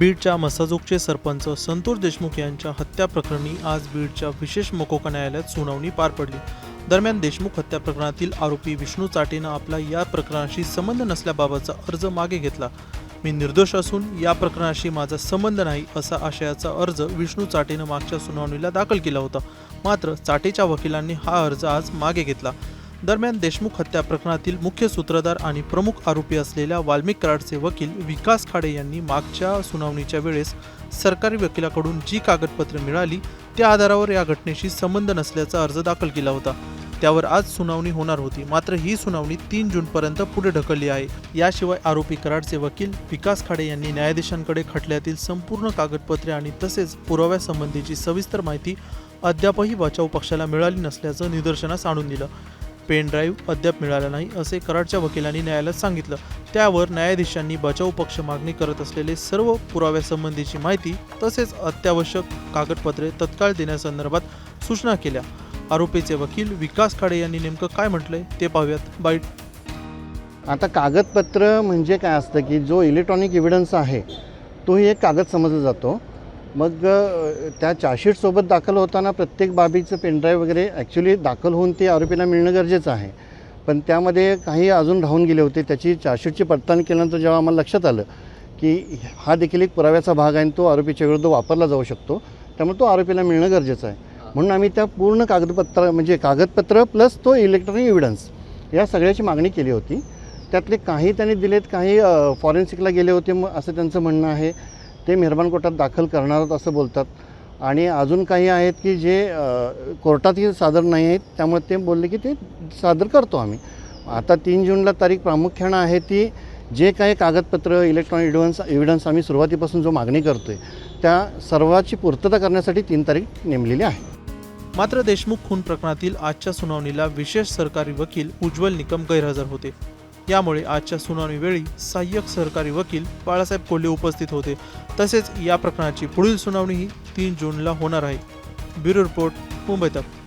बीडच्या मसाजोगचे सरपंच संतोष देशमुख यांच्या हत्या प्रकरणी आज बीडच्या विशेष मकोका न्यायालयात सुनावणी पार पडली. दरम्यान देशमुख हत्या प्रकरणातील आरोपी विष्णू चाटेनं आपला या प्रकरणाशी संबंध नसल्याबाबतचा अर्ज मागे घेतला. मी निर्दोष असून या प्रकरणाशी माझा संबंध नाही असा आशयाचा अर्ज विष्णू चाटेनं मागच्या सुनावणीला दाखल केला होता. मात्र चाटेच्या वकिलांनी हा अर्ज आज मागे घेतला. दरम्यान देशमुख हत्या प्रकरणातील मुख्य सूत्रधार आणि प्रमुख आरोपी असलेल्या वाल्मिक कराडचे वकील विकास खाडे यांनी मागच्या सुनावणीच्या वेळेस सरकारी वकिलाकडून जी कागदपत्रे मिळाली त्या आधारावर या घटनेशी संबंध नसल्याचा अर्ज दाखल केला होता. त्यावर आज सुनावणी होणार होती. मात्र ही सुनावणी तीन जूनपर्यंत पुढे ढकलली आहे. याशिवाय आरोपी कराडचे वकील विकास खाडे यांनी न्यायाधीशांकडे खटल्यातील संपूर्ण कागदपत्रे आणि तसेच पुराव्यासंबंधीची सविस्तर माहिती अद्यापही बचाव पक्षाला मिळाली नसल्याचं निदर्शनास आणून दिलं. पेन ड्राईव्ह अद्याप मिळाला नाही असे कराडच्या वकिलांनी न्यायालयात सांगितलं. त्यावर न्यायाधीशांनी बचाव पक्ष मागणी करत असलेले सर्व पुराव्यासंबंधीची माहिती तसेच अत्यावश्यक कागदपत्रे तत्काळ देण्यासंदर्भात सूचना केल्या. आरोपीचे वकील विकास खाडे यांनी नेमकं काय म्हटलंय ते पाहूयात. बाईट आता कागदपत्र म्हणजे काय असतं की जो इलेक्ट्रॉनिक एव्हिडन्स आहे तोही एक कागद समजला जातो. मग त्या चार्जशीटसोबत दाखल होताना प्रत्येक बाबीचं पेनड्राईव्ह वगैरे ॲक्च्युली दाखल होऊन ते आरोपीला मिळणं गरजेचं आहे. पण त्यामध्ये काही अजून राहून गेले होते. त्याची चार्जशीटची पडताळणी केल्यानंतर जेव्हा आम्हाला लक्षात आलं की हा देखील एक पुराव्याचा भाग आहे आणि तो आरोपीच्या विरुद्ध वापरला जाऊ शकतो त्यामुळे तो आरोपीला मिळणं गरजेचं आहे. म्हणून आम्ही त्या पूर्ण कागदपत्र म्हणजे कागदपत्र प्लस तो इलेक्ट्रॉनिक एव्हिडन्स या सगळ्याची मागणी केली होती. त्यातले काही त्यांनी दिलेत काही फॉरेन्सिकला गेले होते मग असं त्यांचं म्हणणं आहे. ते मेहरबान कोर्टात दाखल करणार आहोत असं बोलतात. आणि अजून काही आहेत की जे कोर्टातही सादर नाही आहेत त्यामुळे ते बोलले की ते सादर करतो आम्ही. आता तीन जूनला तारीख प्रामुख्यानं आहे ती जे काही कागदपत्र इलेक्ट्रॉनिक एडव्हान्स एव्हिडन्स आम्ही सुरुवातीपासून जो मागणी करतो आहे त्या सर्वाची पूर्तता करण्यासाठी तीन तारीख नेमलेली आहे. मात्र देशमुख खून प्रकरणातील आजच्या सुनावणीला विशेष सरकारी वकील उज्ज्वल निकम गैरहजर होते. यामुळे आजच्या सुनावणीवेळी सहाय्यक सरकारी वकील बाळासाहेब कोल्हे उपस्थित होते. तसेच या प्रकरणाची पुढील सुनावणीही तीन जूनला होणार आहे. ब्युरो रिपोर्ट मुंबई तक.